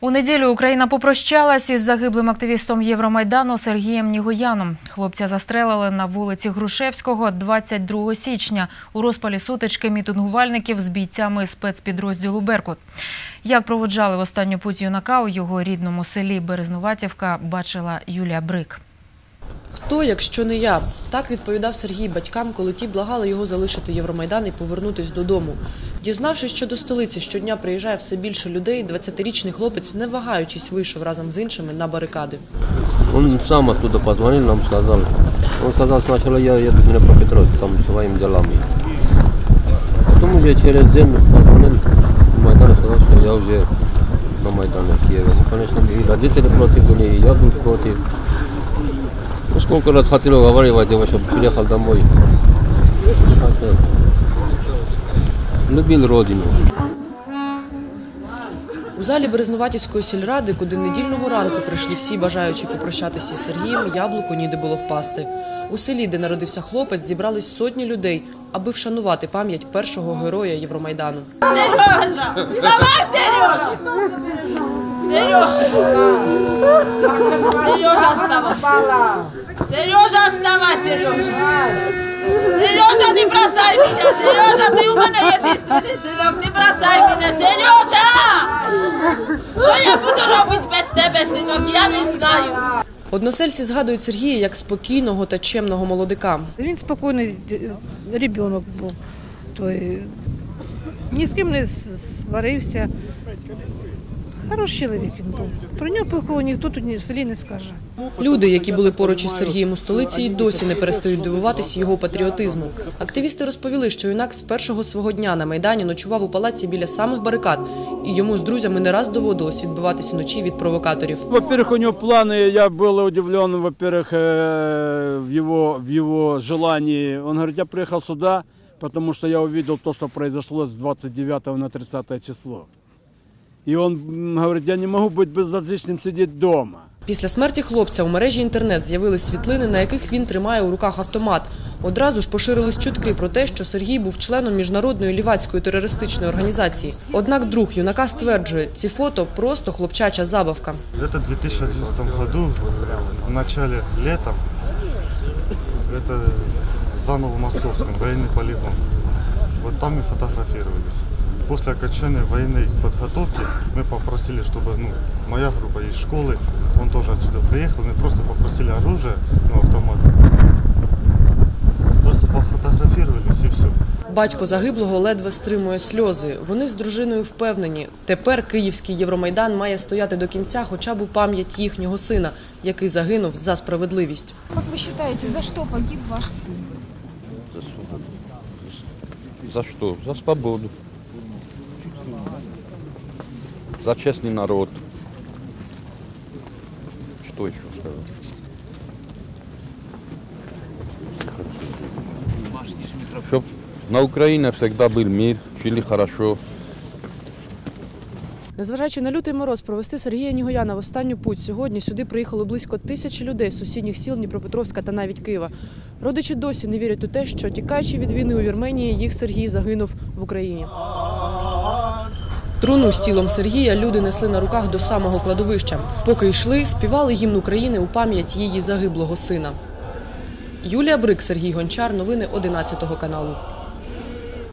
У неділю Україна попрощалась із загиблим активістом Євромайдану Сергієм Нігояном. Хлопця застрелили на вулиці Грушевського 22 січня у розпалі сутички мітингувальників з бійцями спецпідрозділу «Беркут». Як проводжали в останню путь юнака у його рідному селі Березнуватівка, бачила Юлія Брик. Хто, якщо не я? Так відповідав Сергій батькам, коли ті благали його залишити Євромайдан і повернутись додому. Дізнавшись, що до столиці щодня приїжджає все більше людей, 20-річний хлопець, не вагаючись, вийшов разом з іншими на барикади. Он сам оттуда позвонил, нам сказал. Он сказал, сначала я еду в Днепропетровск, там своими делами. Потом уже через день позвонил в Майдан и сказал, что я уже на Майдане в Киеве. Ну, конечно, и родители против были, и я был против. Ну, сколько раз хотел уговаривать его, чтобы приехал домой. Не хотел. Любил родину. У залі Березнуватівської сільради, куди недільного ранку прийшли всі бажаючі попрощатися із Сергієм, яблуку ніде було впасти. У селі, де народився хлопець, зібрались сотні людей, аби вшанувати пам'ять першого героя Євромайдану. Сережа! Вставай, Сережа! Сережа! Сережа, вставай! Сережа, вставай, Сережа! Сережа, не бросай меня! Сережа, ты у меня единственный сынок! Не бросай меня! Сережа! Що я буду робити без тебе, синок? Я не знаю. Односельці згадують Сергія як спокійного та чемного молодика. Він спокійний ребенок був. Той, ні з ким не с- сварився. Хороший чоловік він був. Про нього плохого ніхто тут ні в селі не скаже. Люди, які були поруч із Сергієм у столиці, і досі не перестають дивуватися його патріотизму. Активісти розповіли, що юнак з першого свого дня на майдані ночував у палаці біля самих барикад, і йому з друзями не раз доводилось відбиватися вночі від провокаторів. Во-первых, у него планы, я был удивлен, во-первых, э, в его, в его желании. Он говорит, я приехал сюда, потому что я увидел то, что произошло с 29 на 30 число. И он м, говорит, я не могу быть безразличным сидеть дома. Після смерті хлопця у мережі інтернет з'явились світлини, на яких він тримає у руках автомат. Одразу ж поширились чутки про те, що Сергій був членом міжнародної лівацької терористичної організації. Однак друг юнака стверджує, ці фото просто хлопчача забавка. Это в 2011 году, в начале лета, это за Новомосковском, военный полигон. Вот там и фотографировались. После окончания военной подготовки мы попросили, чтобы ну, моя группа из школы, он тоже отсюда приехал, мы просто попросили оружие, ну, автомат. Просто пофотографировались и все. Батько загиблого ледве стримує сльози. Вони з дружиною впевнені, тепер київський Євромайдан має стояти до кінця, хоча б у пам'ять їхнього сина, який загинув за справедливість. Как вы считаете, за что погиб ваш сын? За свободу. За что? За свободу. За честный народ. Что еще сказать? Чтоб на Украине всегда был мир, жили хорошо. Незважаючи на лютий мороз, провести Сергія Нігояна в останню путь сьогодні сюди приїхало близько тисячі людей з сусідніх сіл Дніпропетровська та навіть Києва. Родичі досі не вірять у те, що тікаючи від війни у Вірменії, їх Сергій загинув в Україні. Труну з тілом Сергія люди несли на руках до самого кладовища. Поки йшли, співали гімн України у пам'ять її загиблого сина. Юлія Брик, Сергій Гончар. Новини 11 каналу.